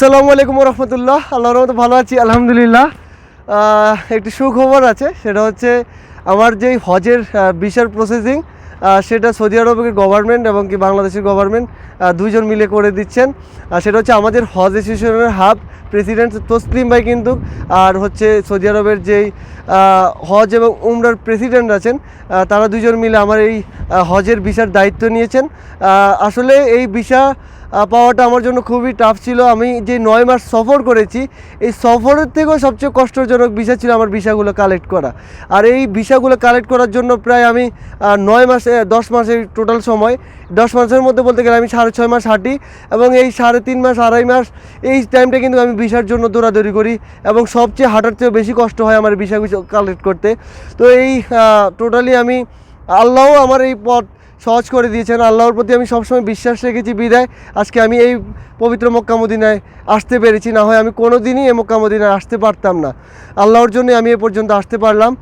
আসসালামু আলাইকুম রহমতুল্লাহ আল্লাহর রহমতে ভালো আছি আলহামদুলিল্লাহ। একটি সুখবর আছে সেটা হচ্ছে আমার যেই হজের ভিসার প্রসেসিং সেটা সৌদি আরবের গভর্নমেন্ট এবং কি বাংলাদেশের গভর্নমেন্ট দুইজন মিলে করে দিচ্ছেন। সেটা হচ্ছে আমাদের হজ অ্যাসোসিয়েশনের হাব প্রেসিডেন্ট তসলিম ভাই কিন্তু আর হচ্ছে সৌদি আরবের যেই হজ এবং উমরার প্রেসিডেন্ট আছেন তারা দুজন মিলে আমার এই হজের ভিসার দায়িত্ব নিয়েছেন। আসলে এই আহ, পাওয়াটা আমার জন্য খুবই টাফ ছিল। আমি যে নয় মাস সফর করেছি, এই সফরের থেকেও সবচেয়ে কষ্টজনক ভিসা ছিল আমার ভিসাগুলো কালেক্ট করা। আর এই ভিসাগুলো কালেক্ট করার জন্য প্রায় আমি নয় মাসে দশ মাসের টোটাল সময়, দশ মাসের মধ্যে বলতে গেলে আমি সাড়ে ছয় মাস হাঁটি এবং এই সাড়ে তিন মাস, আড়াই মাস এই টাইমটা কিন্তু আমি ভিসার জন্য দৌড়াদৌড়ি করি এবং সবচেয়ে হাঁটার চেয়েও বেশি কষ্ট হয় আমার ভিসাগুলো কালেক্ট করতে। তো এই টোটালি আমি, আল্লাহও আমার এই পথ সহজ করে দিয়েছেন। আল্লাহর প্রতি আমি সবসময় বিশ্বাস রেখেছি, বিদায়। আজকে আমি এই পবিত্র মক্কামদিনায় আসতে পেরেছি, না হয় আমি কোনো দিনই এই মক্কামদিনায় আসতে পারতাম না। আল্লাহর জন্য আমি এ পর্যন্ত আসতে পারলাম।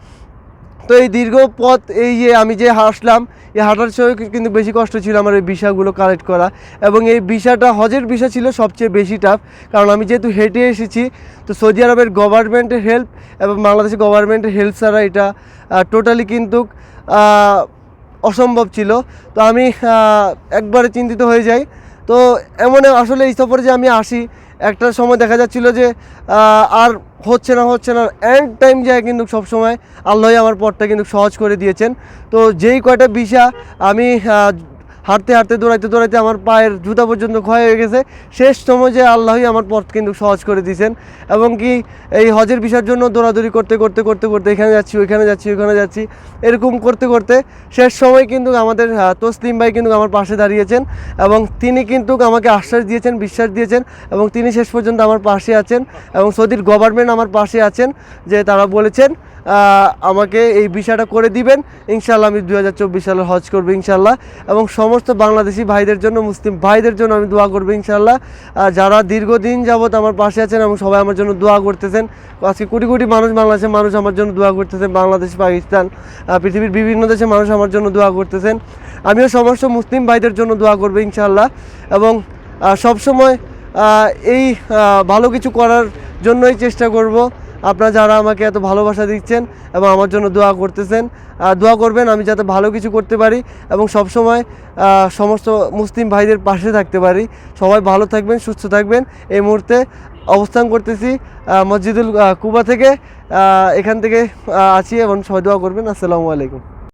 তো এই দীর্ঘ পথ, এই যে আমি যে হাসলাম এই হাঁটার সময় কিন্তু বেশি কষ্ট ছিল আমার এই ভিসাগুলো কালেক্ট করা। এবং এই ভিসাটা হজের ভিসা ছিল সবচেয়ে বেশি টাফ কারণ আমি যেহেতু হেঁটে এসেছি, তো সৌদি আরবের গভর্নমেন্টের হেল্প এবং বাংলাদেশের গভর্নমেন্টের হেল্প ছাড়া এটা টোটালি কিন্তু অসম্ভব ছিল। তো আমি একবারে চিন্তিত হয়ে যাই। তো এমন আসলে এই সফরে যে আমি আসি, একটা সময় দেখা যাচ্ছিল যে আর হচ্ছে না হচ্ছে না অ্যান্ড টাইম যায় কিন্তু সবসময়। আল্লাহ আমার পথটা কিন্তু সহজ করে দিয়েছেন। তো যেই কয়টা বিষা আমি হাঁটতে হাঁটতে, দৌড়াইতে দৌড়াইতে আমার পায়ের জুতা পর্যন্ত ক্ষয় হয়ে গেছে। শেষ সময় যে আল্লাহই আমার পথ কিন্তু সহজ করে দিয়েছেন। এবং কি এই হজের বিষয়ের জন্য দৌড়াদৌড়ি করতে করতে করতে করতে এখানে যাচ্ছি, ওইখানে যাচ্ছি ওইখানে যাচ্ছি, এরকম করতে করতে শেষ সময় কিন্তু আমাদের তসলিম ভাই কিন্তু আমার পাশে দাঁড়িয়েছেন এবং তিনি কিন্তু আমাকে আশ্বাস দিয়েছেন, বিশ্বাস দিয়েছেন এবং তিনি শেষ পর্যন্ত আমার পাশে আছেন এবং সৌদির গভর্নমেন্ট আমার পাশে আছেন যে তারা বলেছেন আমাকে এই বিষয়টা করে দিবেন। ইনশাল্লাহ আমি দু হাজার চব্বিশ সালে হজ করব ইনশাল্লাহ এবং সমস্ত বাংলাদেশি ভাইদের জন্য, মুসলিম ভাইদের জন্য আমি দোয়া করব ইনশাল্লাহ যারা দীর্ঘদিন যাবৎ আমার পাশে আছেন এবং সবাই আমার জন্য দোয়া করতেছেন, আজকে কোটি কোটি মানুষ বাংলাদেশের মানুষ আমার জন্য দোয়া করতেছেন, বাংলাদেশ, পাকিস্তান পৃথিবীর বিভিন্ন দেশের মানুষ আমার জন্য দোয়া করতেছেন। আমিও সমস্ত মুসলিম ভাইদের জন্য দোয়া করব ইনশাল্লাহ এবং সবসময় এই ভালো কিছু করার জন্যই চেষ্টা করব। আপনারা যারা আমাকে এত ভালোবাসা দিচ্ছেন এবং আমার জন্য দোয়া করতেছেন দোয়া করবেন আমি যাতে ভালো কিছু করতে পারি এবং সবসময় সমস্ত মুসলিম ভাইদের পাশে থাকতে পারি। সবাই ভালো থাকবেন, সুস্থ থাকবেন। এই মুহূর্তে অবস্থান করতেছি মসজিদুল কুবা থেকে এখান থেকে আছি এবং সবাই দোয়া করবেন। আসসালামু আলাইকুম।